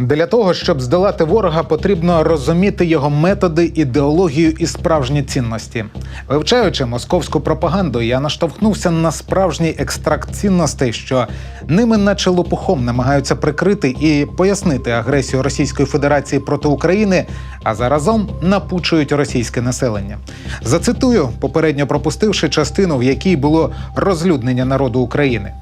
Для того, щоб здолати ворога, потрібно розуміти його методи, ідеологію і справжні цінності. Вивчаючи московську пропаганду, я наштовхнувся на справжній екстракт цінностей, що ними, наче лопухом, намагаються прикрити і пояснити агресію Російської Федерації проти України, а заразом напучують російське населення. Зацитую, попередньо пропустивши частину, в якій було розлюднення народу України.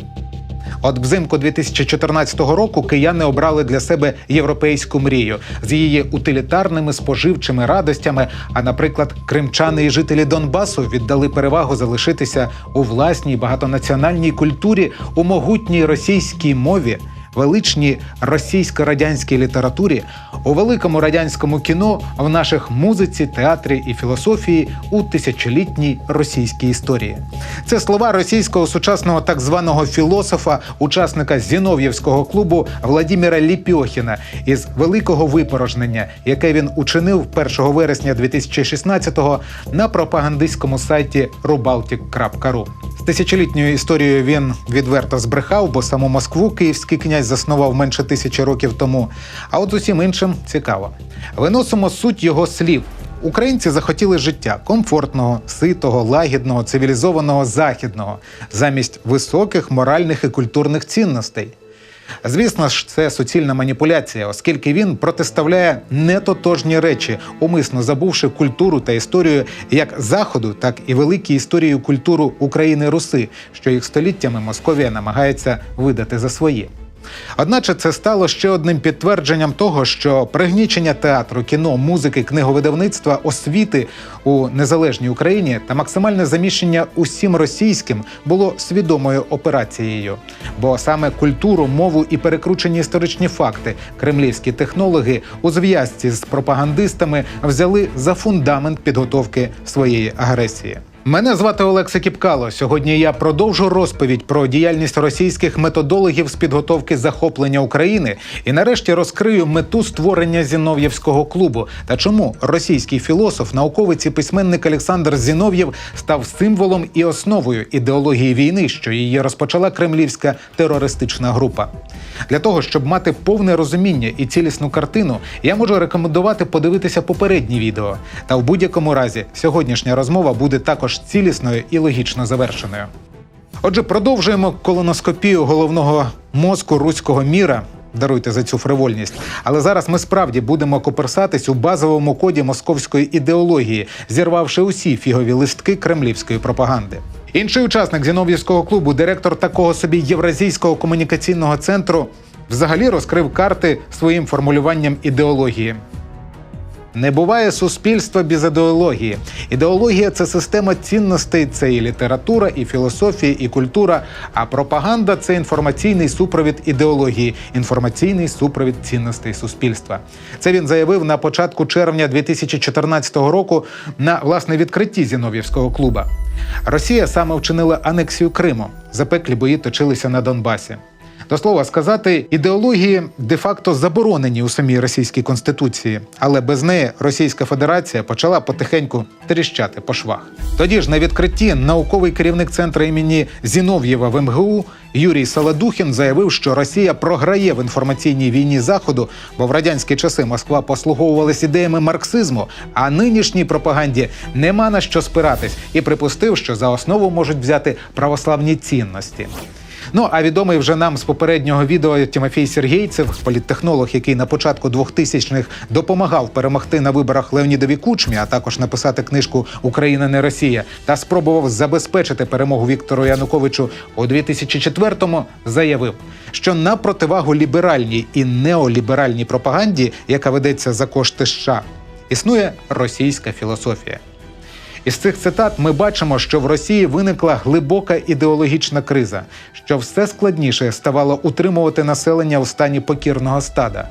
От взимку 2014 року кияни обрали для себе європейську мрію з її утилітарними споживчими радостями. А, наприклад, кримчани і жителі Донбасу віддали перевагу залишитися у власній багатонаціональній культурі у могутній російській мові. Величній російсько-радянській літературі, у великому радянському кіно, в наших музиці, театрі і філософії у тисячолітній російській історії. Це слова російського сучасного так званого філософа, учасника Зінов'євського клубу Владіміра Ліпьохіна із великого випорожнення, яке він учинив 1 вересня 2016-го на пропагандистському сайті rubaltic.ru. З тисячолітньою історією він відверто збрехав, бо саму Москву київський князь заснував менше тисячі років тому. А от усім іншим цікаво. Виносимо суть його слів. Українці захотіли життя комфортного, ситого, лагідного, цивілізованого західного замість високих моральних і культурних цінностей. Звісно ж, це суцільна маніпуляція, оскільки він протиставляє нетотожні речі, умисно забувши культуру та історію як заходу, так і великі історії культуру України Руси, що їх століттями Московія намагається видати за свої. Одначе це стало ще одним підтвердженням того, що пригнічення театру, кіно, музики, книговидавництва, освіти у незалежній Україні та максимальне заміщення усім російським було свідомою операцією. Бо саме культуру, мову і перекручені історичні факти кремлівські технологи у зв'язці з пропагандистами взяли за фундамент підготовки своєї агресії. Мене звати Олекса Кіпкало. Сьогодні я продовжу розповідь про діяльність російських методологів з підготовки захоплення України і нарешті розкрию мету створення Зінов'євського клубу та чому російський філософ, науковець і письменник Олександр Зінов'єв став символом і основою ідеології війни, що її розпочала кремлівська терористична група. Для того щоб мати повне розуміння і цілісну картину, я можу рекомендувати подивитися попередні відео. Та в будь-якому разі сьогоднішня розмова буде також цілісною і логічно завершеною. Отже, продовжуємо колоноскопію головного мозку руського міра. Даруйте за цю фривольність. Але зараз ми справді будемо коперсатись у базовому коді московської ідеології, зірвавши усі фігові листки кремлівської пропаганди. Інший учасник Зінов'євського клубу, директор такого собі євразійського комунікаційного центру, взагалі розкрив карти своїм формулюванням ідеології. Не буває суспільства без ідеології. Ідеологія це система цінностей, це і література, і філософія, і культура. А пропаганда це інформаційний супровід ідеології, інформаційний супровід цінностей суспільства. Це він заявив на початку червня 2014 року на власне відкритті Зінов'євського клуба. Росія саме вчинила анексію Криму. Запеклі бої точилися на Донбасі. До слова сказати, ідеології де-факто заборонені у самій російській конституції, але без неї Російська Федерація почала потихеньку тріщати по швах. Тоді ж на відкритті науковий керівник центру імені Зінов'єва в МГУ Юрій Саладухін заявив, що Росія програє в інформаційній війні заходу, бо в радянські часи Москва послуговувалась ідеями марксизму, а нинішній пропаганді нема на що спиратись, і припустив, що за основу можуть взяти православні цінності. Ну а відомий вже нам з попереднього відео Тимофій Сергійцев, політтехнолог, який на початку 2000-х допомагав перемогти на виборах Леонідові Кучмі, а також написати книжку Україна не Росія та спробував забезпечити перемогу Віктору Януковичу у 2004-му, заявив, що на противагу ліберальній і неоліберальній пропаганді, яка ведеться за кошти США, існує російська філософія. Із цих цитат ми бачимо, що в Росії виникла глибока ідеологічна криза, що все складніше ставало утримувати населення у стані покірного стада.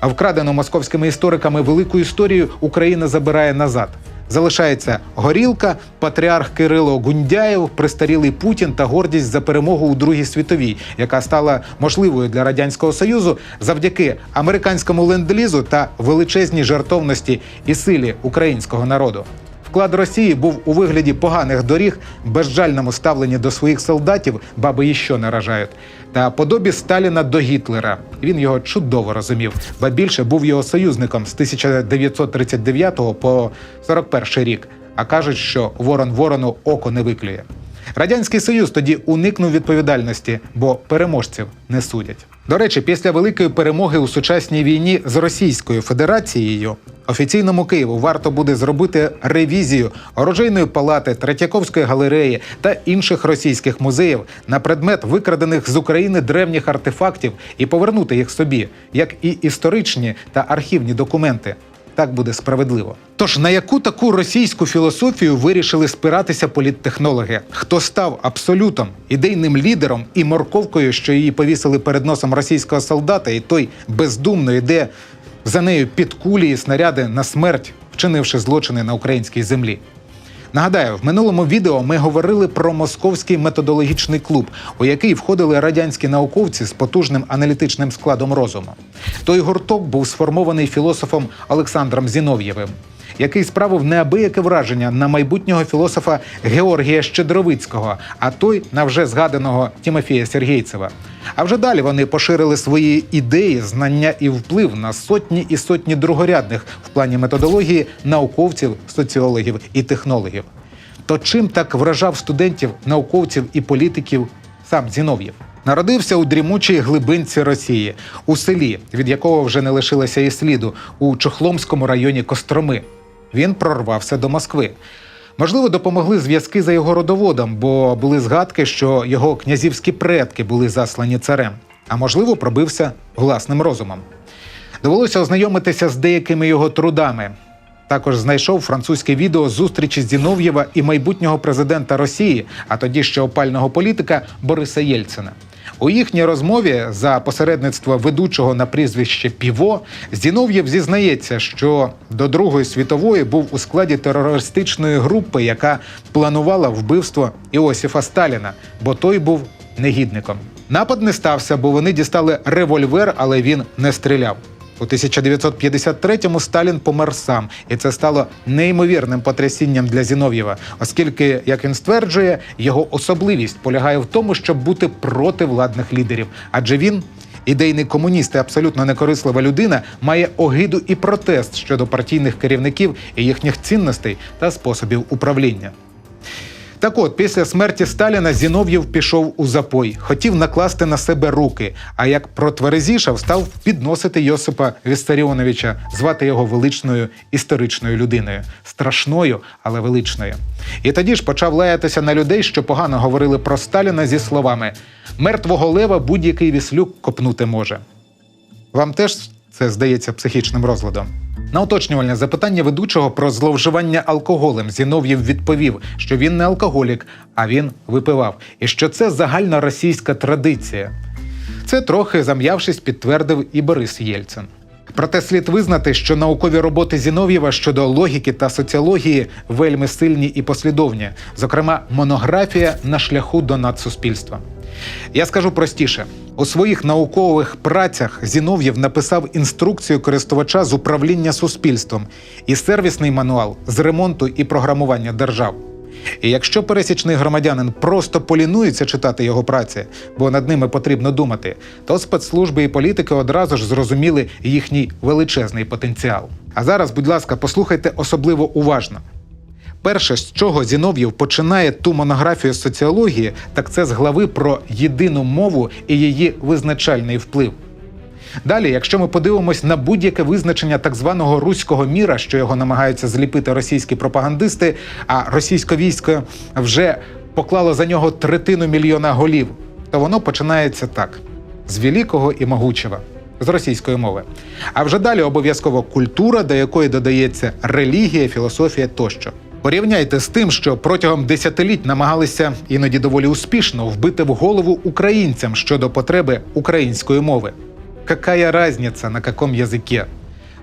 А вкрадену московськими істориками велику історію Україна забирає назад. Залишається горілка, патріарх Кирило Гундяєв, престарілий Путін та гордість за перемогу у Другій світовій, яка стала можливою для радянського союзу завдяки американському ленд-лізу та величезній жертовності і силі українського народу. Вклад Росії був у вигляді поганих доріг, безжальному ставленні до своїх солдатів, баби і що наражають, та подобі Сталіна до Гітлера. Він його чудово розумів, ба більше був його союзником з 1939 по 41 рік. А кажуть, що ворон ворону око не виклює. Радянський Союз тоді уникнув відповідальності, бо переможців не судять. До речі, після великої перемоги у сучасній війні з Російською Федерацією офіційному Києву варто буде зробити ревізію оружейної палати, Третьяковської галереї та інших російських музеїв на предмет викрадених з України древніх артефактів і повернути їх собі, як і історичні та архівні документи. Так буде справедливо. Тож на яку таку російську філософію вирішили спиратися політтехнологи? Хто став абсолютом, ідейним лідером і морковкою, що її повісили перед носом російського солдата, і той бездумно йде за нею під кулі і снаряди на смерть, вчинивши злочини на українській землі? Нагадаю, в минулому відео ми говорили про московський методологічний клуб, у який входили радянські науковці з потужним аналітичним складом розуму. Той гурток був сформований філософом Олександром Зінов'євим, який справив неабияке враження на майбутнього філософа Георгія Щедровицького, а той на вже згаданого Тимофія Сергійцева. А вже далі вони поширили свої ідеї, знання і вплив на сотні і сотні другорядних в плані методології науковців, соціологів і технологів. То чим так вражав студентів, науковців і політиків сам Зінов'єв? Народився у дрімучій глибинці Росії, у селі, від якого вже не лишилося і сліду, у Чохломському районі Костроми. Він прорвався до Москви. Можливо, допомогли зв'язки за його родоводом, бо були згадки, що його князівські предки були заслані царем, а можливо, пробився власним розумом. Довелося ознайомитися з деякими його трудами. Також знайшов французьке відео зустрічі Зінов'єва і майбутнього президента Росії, а тоді ще опального політика Бориса Єльцина. У їхній розмові за посередництво ведучого на прізвище Піво Зінов'єв зізнається, що до Другої світової був у складі терористичної групи, яка планувала вбивство Іосифа Сталіна, бо той був негідником. Напад не стався, бо вони дістали револьвер, але він не стріляв. У 1953-му Сталін помер сам, і це стало неймовірним потрясінням для Зінов'єва, оскільки, як він стверджує, його особливість полягає в тому, щоб бути проти владних лідерів, адже він. Ідейний комуніст і абсолютно некорислива людина має огиду і протест щодо партійних керівників і їхніх цінностей та способів управління. Так от, після смерті Сталіна Зінов'єв пішов у запой, хотів накласти на себе руки. А як протверезішав, став підносити Йосипа Віссаріоновича, звати його величною історичною людиною, страшною, але величною. І тоді ж почав лаятися на людей, що погано говорили про Сталіна зі словами: мертвого лева будь-який віслюк копнути може. Вам теж це здається психічним розладом? На уточнювальне запитання ведучого про зловживання алкоголем Зінов'єв відповів, що він не алкоголік, а він випивав, і що це загальна російська традиція. Це трохи зам'явшись, підтвердив і Борис Єльцин. Проте слід визнати, що наукові роботи Зінов'єва щодо логіки та соціології вельми сильні і послідовні, зокрема, монографія на шляху до надсуспільства. Я скажу простіше: у своїх наукових працях Зінов'єв написав інструкцію користувача з управління суспільством і сервісний мануал з ремонту і програмування держав. І якщо пересічний громадянин просто полінується читати його праці, бо над ними потрібно думати, то спецслужби і політики одразу ж зрозуміли їхній величезний потенціал. А зараз, будь ласка, послухайте особливо уважно. Перше, з чого Зінов'єв починає ту монографію соціології, так це з глави про єдину мову і її визначальний вплив. Далі, якщо ми подивимось на будь-яке визначення так званого руського міра, що його намагаються зліпити російські пропагандисти, а російське військо вже поклало за нього третину мільйона голів, то воно починається так: з великого і могучого. З російської мови. А вже далі обов'язково культура, до якої додається релігія, філософія тощо. Порівняйте з тим, що протягом десятиліть намагалися іноді доволі успішно вбити в голову українцям щодо потреби української мови. Какая разниця на каком язикі?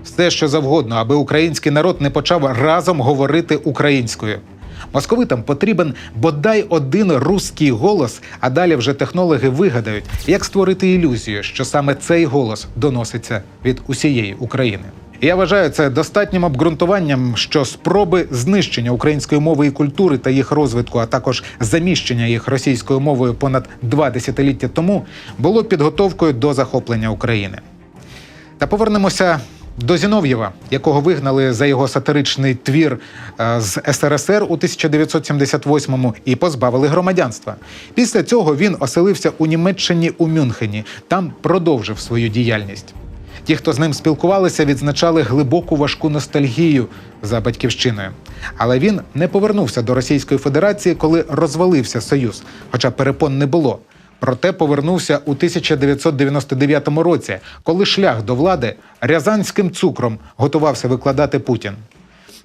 Все, що завгодно, аби український народ не почав разом говорити українською. Московитам потрібен бодай один руський голос, а далі вже технологи вигадають, як створити ілюзію, що саме цей голос доноситься від усієї України. Я вважаю це достатнім обґрунтуванням, що спроби знищення української мови і культури та їх розвитку, а також заміщення їх російською мовою понад два десятиліття тому, було підготовкою до захоплення України. Та повернемося до Зінов'єва, якого вигнали за його сатиричний твір е, з СРСР у 1978-му і позбавили громадянства. Після цього він оселився у Німеччині у Мюнхені. Там продовжив свою діяльність. Ті, хто з ним спілкувалися, відзначали глибоку важку ностальгію за батьківщиною. Але він не повернувся до Російської Федерації, коли розвалився Союз, хоча перепон не було. Проте повернувся у 1999 році, коли шлях до влади рязанським цукром готувався викладати Путін.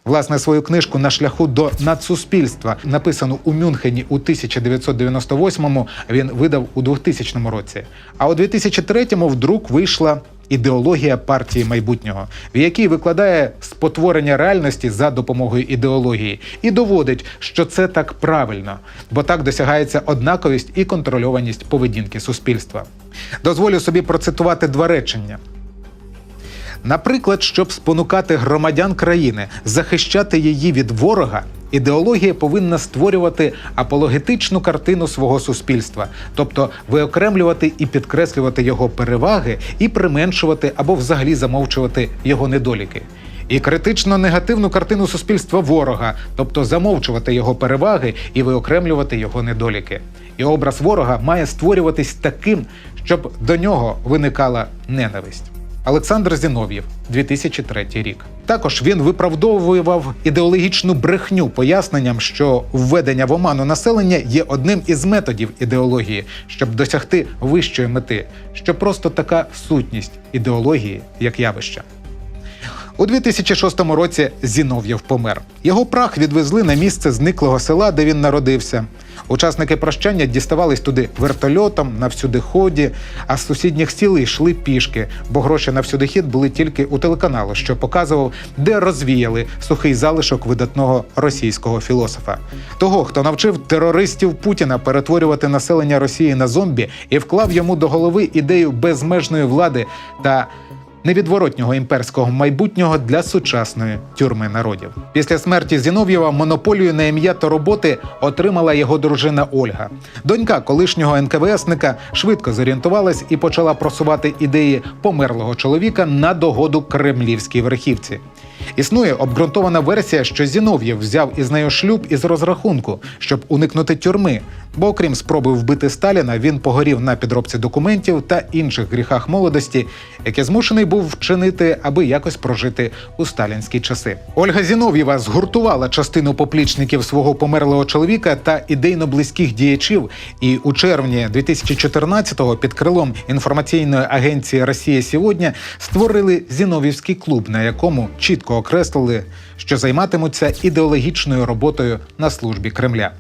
Власне, свою книжку на шляху до надсуспільства, написану у Мюнхені у 1998-му, він видав у 2000 році. А у 2003-му в друк вийшла ідеологія партії майбутнього, в якій викладає спотворення реальності за допомогою ідеології і доводить, що це так правильно, бо так досягається однаковість і контрольованість поведінки суспільства. Дозволю собі процитувати два речення. Наприклад, щоб спонукати громадян країни захищати її від ворога, ідеологія повинна створювати апологетичну картину свого суспільства, тобто виокремлювати і підкреслювати його переваги, і применшувати або взагалі замовчувати його недоліки. І критично негативну картину суспільства ворога, тобто замовчувати його переваги і виокремлювати його недоліки. І образ ворога має створюватись таким, щоб до нього виникала ненависть. Олександр Зінов'єв, 2003 рік. Також він виправдовував ідеологічну брехню поясненням, що введення в оману населення є одним із методів ідеології, щоб досягти вищої мети, що просто така сутність ідеології як явища. У 2006 році Зінов'єв помер. Його прах відвезли на місце зниклого села, де він народився. Учасники прощання діставались туди вертольотом на всюдиході, а з сусідніх сіл йшли пішки, бо гроші на всюдихід були тільки у телеканалу, що показував, де розвіяли сухий залишок видатного російського філософа. Того, хто навчив терористів Путіна перетворювати населення Росії на зомбі і вклав йому до голови ідею безмежної влади та невідворотнього імперського майбутнього для сучасної тюрми народів. Після смерті Зінов'єва монополію на ім'я та роботи отримала його дружина Ольга. Донька колишнього НКВСника швидко зорієнтувалась і почала просувати ідеї померлого чоловіка на догоду кремлівській верхівці. Існує обґрунтована версія, що Зінов'єв взяв із нею шлюб із розрахунку, щоб уникнути тюрми. Бо, окрім спроби вбити Сталіна, він погорів на підробці документів та інших гріхах молодості, які змушений був вчинити, аби якось прожити у сталінські часи. Ольга Зінов'єва згуртувала частину поплічників свого померлого чоловіка та ідейно близьких діячів. І у червні 2014-го під крилом інформаційної агенції Росія сьогодні створили Зінов'ївський клуб, на якому чітко окреслили, що займатимуться ідеологічною роботою на службі Кремля.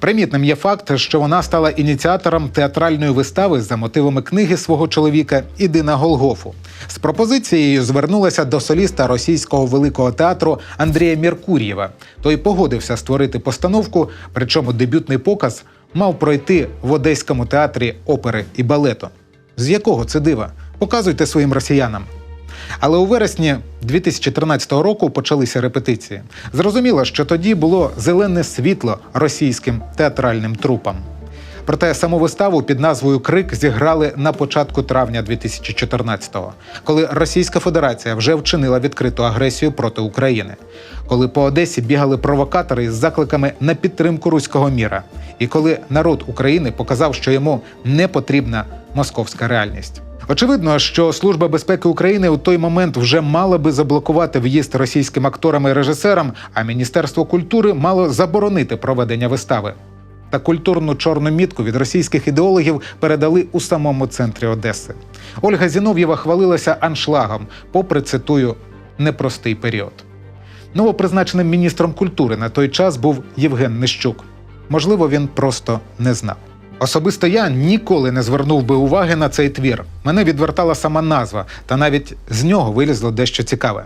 Примітним є факт, що вона стала ініціатором театральної вистави за мотивами книги свого чоловіка Іди на Голгофу. З пропозицією звернулася до соліста російського великого театру Андрія Міркур'єва. Той погодився створити постановку, причому дебютний показ мав пройти в Одеському театрі опери і балету. З якого це дива? Показуйте своїм росіянам. Але у вересні 2013 року почалися репетиції. Зрозуміло, що тоді було зелене світло російським театральним трупам. Проте саму виставу під назвою Крик зіграли на початку травня 2014-го, коли Російська Федерація вже вчинила відкриту агресію проти України, коли по Одесі бігали провокатори з закликами на підтримку руського міра, і коли народ України показав, що йому не потрібна московська реальність. Очевидно, що Служба безпеки України у той момент вже мала би заблокувати в'їзд російським акторам і режисерам, а Міністерство культури мало заборонити проведення вистави. Та культурну чорну мітку від російських ідеологів передали у самому центрі Одеси. Ольга Зінов'єва хвалилася аншлагом, попри цитую непростий період. Новопризначеним міністром культури на той час був Євген Нищук. Можливо, він просто не знав. Особисто я ніколи не звернув би уваги на цей твір. Мене відвертала сама назва, та навіть з нього вилізло дещо цікаве.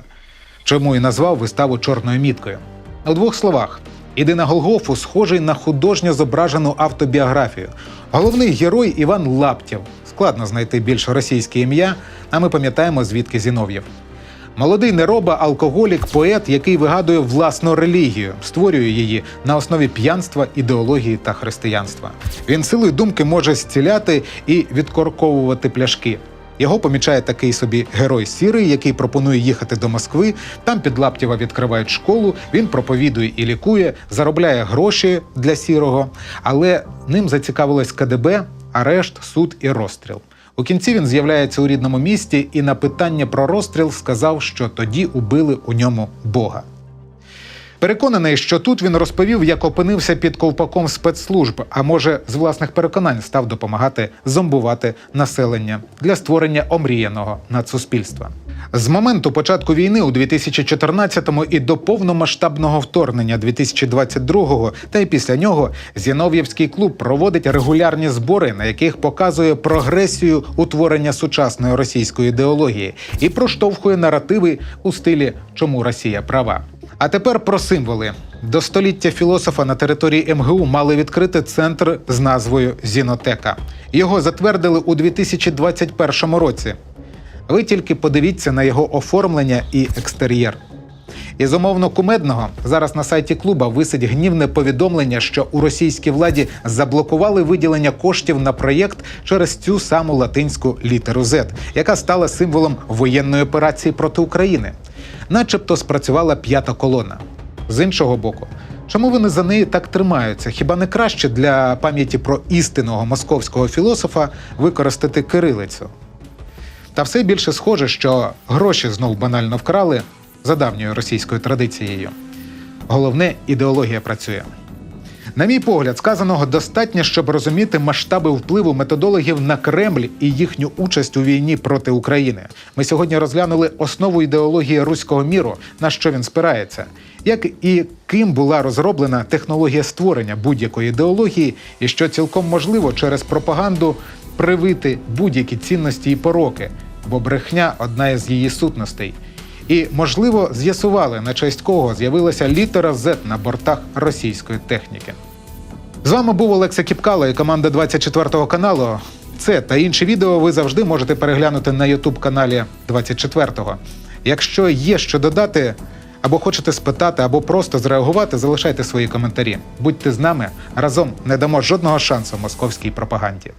Чому і назвав виставу чорною міткою? У двох словах: іди на Голгофу, схожий на художньо зображену автобіографію. Головний герой Іван Лаптєв. Складно знайти більш російське ім'я, а ми пам'ятаємо, звідки Зінов'єв. Молодий нероба, алкоголік, поет, який вигадує власну релігію, створює її на основі п'янства, ідеології та християнства. Він силою думки може зціляти і відкорковувати пляшки. Його помічає такий собі герой сірий, який пропонує їхати до Москви. Там під Лаптєва відкривають школу. Він проповідує і лікує, заробляє гроші для сірого, але ним зацікавилось КДБ, арешт, суд і розстріл. У кінці він з'являється у рідному місті і на питання про розстріл сказав, що тоді убили у ньому Бога. Переконаний, що тут він розповів, як опинився під ковпаком спецслужб, а може, з власних переконань став допомагати зомбувати населення для створення омріяного надсуспільства. З моменту початку війни у 2014-му і до повномасштабного вторгнення 2022-го та й після нього Зінов'євський клуб проводить регулярні збори, на яких показує прогресію утворення сучасної російської ідеології і проштовхує наративи у стилі Чому Росія права. А тепер про символи. До століття філософа на території МГУ мали відкрити центр з назвою Зінотека. Його затвердили у 2021 році. Ви тільки подивіться на його оформлення і екстер'єр. Із умовно кумедного зараз на сайті клуба висить гнівне повідомлення, що у російській владі заблокували виділення коштів на проєкт через цю саму латинську літеру Z, яка стала символом воєнної операції проти України. Начебто спрацювала п'ята колона. З іншого боку, чому вони за неї так тримаються? Хіба не краще для пам'яті про істинного московського філософа використати кирилицю? Та все більше схоже, що гроші знов банально вкрали за давньою російською традицією. Головне, ідеологія працює. На мій погляд, сказаного достатньо, щоб розуміти масштаби впливу методологів на Кремль і їхню участь у війні проти України. Ми сьогодні розглянули основу ідеології руського міру, на що він спирається, як і ким була розроблена технологія створення будь-якої ідеології, і що цілком можливо через пропаганду привити будь-які цінності і пороки, бо брехня одна із її сутностей. І, можливо, з'ясували, на честь кого з'явилася літера Z на бортах російської техніки. З вами був Олекса Кіпкало і команда 24 каналу. Це та інші відео ви завжди можете переглянути на youtube каналі 24-го. Якщо є що додати, або хочете спитати, або просто зреагувати, залишайте свої коментарі. Будьте з нами разом не дамо жодного шансу московській пропаганді.